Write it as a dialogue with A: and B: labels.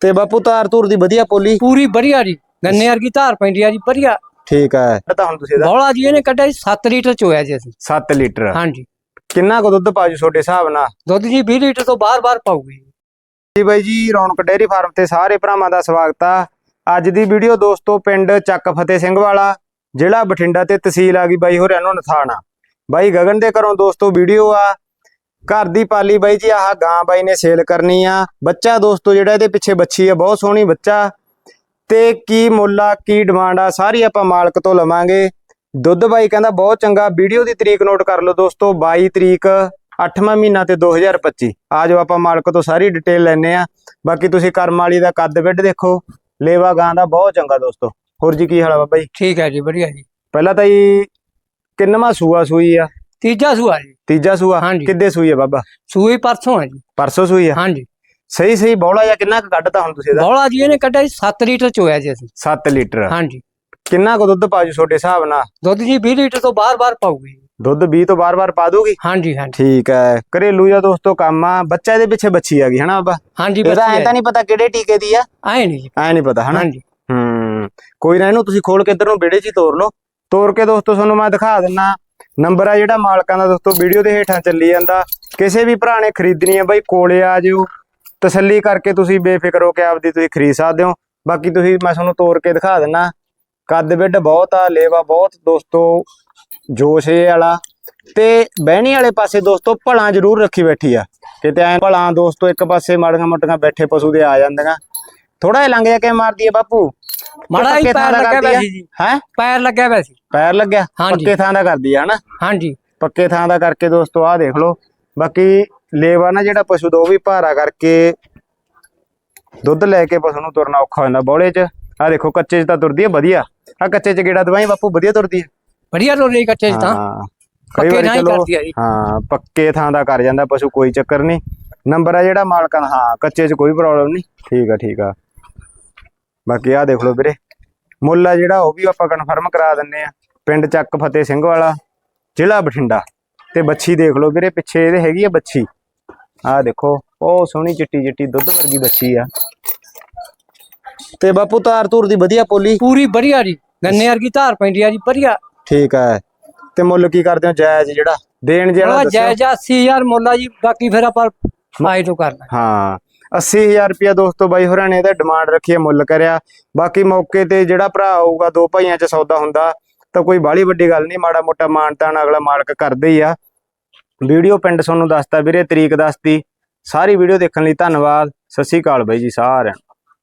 A: ਤੇ ਬਾਪੂ ਤਾਰ ਧੂਰ ਦੀ ਵਧੀਆ ਪੋਲੀ?
B: ਪੂਰੀ ਵਧੀਆ ਜੀ। ਗੰਨੇ ਵਰਗੀ ਧਾਰ ਪੈਂਦੀ ਆ ਜੀ ਵਧੀਆ।
A: ਠੀਕ ਹੈ ਤਾਂ ਹੁਣ ਤੁਸੀਂ ਇਹਦਾ
B: ਬੌਲਾ ਜੀ ਇਹਨੇ ਕੱਢਿਆ ਜੀ 7 ਲੀਟਰ ਚੋਇਆ ਜੀ ਅਸੀਂ।
A: 7 ਲੀਟਰ।
B: ਹਾਂਜੀ।
A: ਕਿੰਨਾ ਕੁ ਦੁੱਧ ਪਾਜੂ ਤੁਹਾਡੇ ਹਿਸਾਬ ਨਾਲ?
B: ਦੁੱਧ ਜੀ 20 ਲੀਟਰ ਤੋਂ ਬਾਰ-ਬਾਰ ਪਾਊਗੀ
A: ਜੀ ਬਾਈ ਜੀ ਰੌਣਕ ਡੇਅਰੀ ਫਾਰਮ ਤੇ ਸਾਰੇ ਭਰਾਵਾਂ ਦਾ ਸਵਾਗਤ ਆ। ਅੱਜ ਦੀ ਵੀਡੀਓ ਦੋਸਤੋ ਪਿੰਡ ਚੱਕ ਫਤਿਹ ਸਿੰਘ ਵਾਲਾ ਜ਼ਿਲ੍ਹਾ ਬਠਿੰਡਾ ਤੇ ਤਹਿਸੀਲ ਆ ਗਈ ਬਾਈ ਹੋਰਿਆਂ ਨੂੰ ਨਥਾਣਾ। ਬਾਈ ਗਗਨ ਦੇ ਘਰੋਂ ਦੋਸਤੋ ਵੀਡੀਓ ਆ। ਘਰ ਦੀ ਪਾਲੀ ਬਾਈ ਜੀ ਆਹ ਗਾਂ ਬਾਈ ਨੇ ਸੇਲ ਕਰਨੀ ਆ। ਬੱਚਾ ਦੋਸਤੋ ਜਿਹੜਾ ਇਹਦੇ ਪਿੱਛੇ ਬੱਚੀ ਆ ਬਹੁਤ ਸੋਹਣੀ ਬੱਚਾ। ਤੇ ਕੀ ਮੁੱਲ ਆ ਕੀ ਡਿਮਾਂਡ ਆ ਸਾਰੀ ਆਪਾਂ ਮਾਲਕ ਤੋਂ ਲਵਾਂਗੇ। ਦੁੱਧ ਬਾਈ ਕਹਿੰਦਾ ਬਹੁਤ ਚੰਗਾ ਵੀਡੀਓ ਦੀ ਤਰੀਕ ਨੋਟ ਕਰ ਲਓ ਦੋਸਤੋ 22 ਤਰੀਕ 8ਵਾਂ ਮਹੀਨਾ ਤੇ 2025 ਆ ਜਾਓ ਆਪਾਂ ਮਾਲਕ ਤੋਂ ਸਾਰੀ ਡਿਟੇਲ ਲੈਣੇ ਆ। ਬਾਕੀ ਤੁਸੀਂ ਕਰਮ ਵਾਲੀ ਦਾ ਕੱਦ ਵਿੱਡ ਦੇਖੋ ਲੇਵਾ ਗਾਂ ਦਾ ਬਹੁਤ ਚੰਗਾ ਦੋਸਤੋ। ਹੋਰ ਜੀ ਕੀ ਹਾਲ ਆ ਬਾਬਾ ਜੀ?
B: ਠੀਕ ਹੈ ਜੀ ਵਧੀਆ ਜੀ।
A: ਪਹਿਲਾਂ ਤਾਂ ਜੀ ਕਿੰਨਵਾਂ ਸੂਆ ਸੂਈ ਆ?
B: ਤੀਜਾ ਸੂਆ ਜੀ।
A: ਤੀਜਾ ਸੂਆ?
B: ਹਾਂਜੀ।
A: ਕਿੱਦੇ ਸੂਈ ਆ ਬਾਬਾ?
B: ਸੂਈ ਪਰਸੋਂ ਆ ਜੀ।
A: ਪਰਸੋਂ ਸੂਈ ਆ?
B: ਹਾਂਜੀ।
A: ਸਹੀ ਸਹੀ ਬੌਲਾ ਜਾਂ ਕਿੰਨਾ ਕੁ ਕੱਢਤਾ ਹੁਣ ਤੁਸੀਂ ਇਹਦਾ?
B: ਬੌਲਾ ਜੀ ਇਹਨੇ ਕੱਢਿਆ ਜੀ 7 ਲੀਟਰ ਚੋਇਆ ਜੀ ਅਸੀਂ।
A: 7 ਲੀਟਰ।
B: ਹਾਂਜੀ।
A: ਕਿੰਨਾ ਕੁ ਦੁੱਧ ਪਾਜੂ ਤੁਹਾਡੇ ਹਿਸਾਬ ਨਾਲ?
B: ਦੁੱਧ ਜੀ 20 ਲੀਟਰ ਤੋਂ ਬਾਰ-ਬਾਰ ਪਾਊਗੀ
A: ਦੁੱਧ 20 ਤੋਂ ਬਾਰ-ਬਾਰ ਪਾ ਦੂਗੀ?
B: ਹਾਂਜੀ ਹਾਂਜੀ।
A: ਠੀਕ ਹੈ। ਘਰੇਲੂ ਜਾਂ ਦੋਸਤੋ ਕੰਮ ਆ। ਬੱਚਾ ਇਹਦੇ ਪਿੱਛੇ ਬੱਚੀ ਆ ਗਈ ਹਨਾ ਬਾਬਾ?
B: ਹਾਂਜੀ
A: ਇਹਦਾ ਐ ਤਾਂ ਨਹੀਂ ਪਤਾ ਕਿਹੜੇ ਟੀਕੇ ਦੀ ਆ?
B: ਆਏ ਨਹੀਂ ਜੀ।
A: ਐ ਨਹੀਂ ਪਤਾ ਹਨਾ?
B: ਹਾਂਜੀ।
A: ਹੂੰ। ਕੋਈ ਨਾ ਇਹਨੂੰ ਤੁਸੀਂ ਖੋਲ ਕੇ ਇੱਧਰ ਨੂੰ ਵਿੜੇ 'ਚ ਹੀ ਤੋਰ ਲਓ। ਤੋਰ ਕੇ ਦੋਸਤੋ ਤੁਹਾਨੂੰ ਮੈਂ ਦਿਖਾ ਦਿੰਨਾ। ਨੰਬਰ ਆ ਜਿਹੜਾ ਮਾਲਕਾਂ ਦਾ ਦੋਸਤੋ, ਵੀਡੀਓ ਦੇ ਹੇਠਾਂ ਚੱਲੀ ਜਾਂਦਾ। ਕਿਸੇ ਵੀ ਭਰਾ ਨੇ ਖਰੀਦਣੀ ਹੈ ਬਾਈ, ਕੋਲੇ ਆ ਜਿਓ ਤਸੱਲੀ ਕਰਕੇ ਤੁਸੀਂ ਬੇਫਿਕਰ ਹੋ ਕੇ ਆਪਦੀ ਤੁਸੀਂ ਖਰੀਦ ਸਕਦੇ ਹੋ। ਬਾਕੀ ਤੁਸੀਂ, ਮੈਂ ਤੁਹਾਨੂੰ ਤੋਰ ਕੇ ਦਿਖਾ ਦਿੰਨਾ। ਕੱਦ ਵਿੱਡ ਬਹੁਤ ਆ, ਲੇਵਾ ਬਹੁਤ ਦੋਸਤੋ, ਜੋਸ਼ ਇਹ ਵਾਲਾ। ਤੇ ਬਹਿਣੀ ਵਾਲੇ ਪਾਸੇ ਦੋਸਤੋ, ਭਲਾਂ ਜ਼ਰੂਰ ਰੱਖੀ ਬੈਠੀ ਆ। ਕਿਤੇ ਐ ਭਲਾਂ ਦੋਸਤੋ, ਇੱਕ ਪਾਸੇ ਮਾੜੀਆਂ ਮੋਟੀਆਂ ਬੈਠੇ ਪਸ਼ੂ ਦੇ ਆ ਜਾਂਦੀਆਂ। ਥੋੜਾ ਜਿਹਾ ਲੰਘ ਜਾ ਕੇ ਮਾਰਦੀ ਆ ਬਾਪੂ।
B: ਮਾੜਾ ਹੀ ਪੈਰ ਲੱਗਿਆ ਪਿਆ ਸੀ ਜੀ।
A: ਹੈ?
B: ਪੈਰ ਲੱਗਿਆ ਪਿਆ ਸੀ।
A: ਪੈਰ ਲੱਗਿਆ। ਪੱਕੇ ਥਾਂ ਦਾ ਕਰਦੀ ਆ ਹਨਾ?
B: ਹਾਂਜੀ।
A: ਪੱਕੇ ਥਾਂ ਦਾ ਕਰਕੇ ਦੋਸਤੋ ਆਹ ਦੇਖ ਲਓ। ਬਾਕੀ ਲੇਵਾ ਨਾ ਜਿਹੜਾ ਪਸ਼ੂ ਦਾ ਉਹ ਵੀ ਭਾਰਾ ਕਰਕੇ ਦੁੱਧ ਲੈ ਕੇ ਪਸ਼ੂ ਨੂੰ ਤੁਰਨਾ ਔਖਾ ਹੋ ਜਾਂਦਾ ਬੋਲੇ 'ਚ। ਆਹ ਦੇਖੋ ਕੱਚੇ 'ਚ ਤਾਂ ਤੁਰਦੀ ਆ ਵਧੀਆ। ਆ ਕੱਚੇ 'ਚ ਗੇੜਾ ਦਵਾਈ? ਬਾਪੂ ਵਧੀਆ ਤੁਰਦੀ ਆ।
B: ਵਧੀਆ ਰੋਲੇ ਕੱਚੇ ਚ ਤਾਂ।
A: ਹਾਂ।
B: ਪੱਕੇ ਹੀ
A: ਚਲੋ
B: ਕਰਦੀ ਆ ਜੀ।
A: ਹਾਂ ਪੱਕੇ ਥਾਂ ਦਾ ਕਰ ਜਾਂਦਾ ਪਸ਼ੂ ਕੋਈ ਚੱਕਰ ਨਹੀਂ। ਨੰਬਰ ਆ ਜਿਹੜਾ ਮਾਲਕਾਂ ਦਾ। ਹਾਂ ਕੱਚੇ 'ਚ ਕੋਈ ਪ੍ਰੋਬਲਮ ਨਹੀਂ। ਠੀਕ ਆ ਠੀਕ ਆ। ਬਾਕੀ ਆ ਦੇਖ ਲਓ ਵੀਰੇ। ਮੁੱਲ ਆ ਜਿਹੜਾ ਉਹ ਵੀ ਆਪਾਂ ਕਨਫਰਮ ਕਰਾ ਦਿੰਨੇ ਆ ਪਿੰਡ ਚੱਕ ਫਤਿਹ ਸਿੰਘ ਵਾਲਾ ਜ਼ਿਲ੍ਹਾ ਬਠਿੰਡਾ। ਤੇ ਬੱਚੀ ਦੇਖ ਲਓ ਵੀਰੇ ਪਿੱਛੇ ਇਹਦੇ ਹੈਗੀ ਆ ਬੱਚੀ ਆ ਦੇਖੋ ਉਹ ਸੋਹਣੀ ਚਿੱਟੀ ਚਿੱਟੀ ਦੁੱਧ ਵਰਗੀ ਬੱਚੀ ਆ। ਤੇ ਬਾਪੂ ਤਾਰ ਧੂਰ ਦੀ ਵਧੀਆ ਪੋਲੀ।
B: ਪੂਰੀ ਵਧੀਆ ਜੀ। ਗੰਨੇ ਵਰਗੀ ਧਾਰ ਪੈਂਦੀ ਆ ਜੀ ਵਧੀਆ।
A: ਠੀਕ ਹੈ ਤੇ ਮੁੱਲ ਕੀ ਕਰਦੇ ਹੋ ਜਾਇਜ਼ ਜਿਹੜਾ? ਦੇਣ ਜਿਹੜਾ ਦੱਸਿਓ।
B: ਜਾਇਜ਼ਾ 80000 ਮੁੱਲ ਆ ਜੀ ਬਾਕੀ ਫਿਰ ਆਪਾਂ ਫਾਇਦ ਤੋਂ ਕਰਨਾ।
A: ਹਾਂ। 80000 ਰੁਪਿਆ ਦੋਸਤੋ ਬਾਈ ਹੋਰਾਂ ਨੇ ਇਹਦਾ ਡਿਮਾਂਡ ਰੱਖੀ ਹੈ, ਮੁੱਲ ਕਰਿਆ। ਬਾਕੀ ਮੌਕੇ ਤੇ ਜਿਹੜਾ ਭਰਾ ਆਊਗਾ, ਦੋ ਭਾਈਆਂ 'ਚ ਸੌਦਾ ਹੁੰਦਾ, ਤਾਂ ਕੋਈ ਬਾਹਲੀ ਵੱਡੀ ਗੱਲ ਨਹੀਂ, ਮਾੜਾ ਮੋਟਾ ਮਾਨਤਾਨ ਅਗਲਾ ਮਾਲਕ ਕਰਦੇ ਹੀ ਆ। ਵੀਡੀਓ ਪਿੰਡ ਤੁਹਾਨੂੰ ਦੱਸਤਾ ਵੀਰੇ, ਤਰੀਕ ਦੱਸਤੀ। ਸਾਰੀ ਵੀਡੀਓ ਦੇਖਣ ਲਈ ਧੰਨਵਾਦ, ਸਤਿ ਸ਼੍ਰੀ ਅਕਾਲ ਬਾਈ ਜੀ ਸਾਰਿਆਂ ਨੂੰ।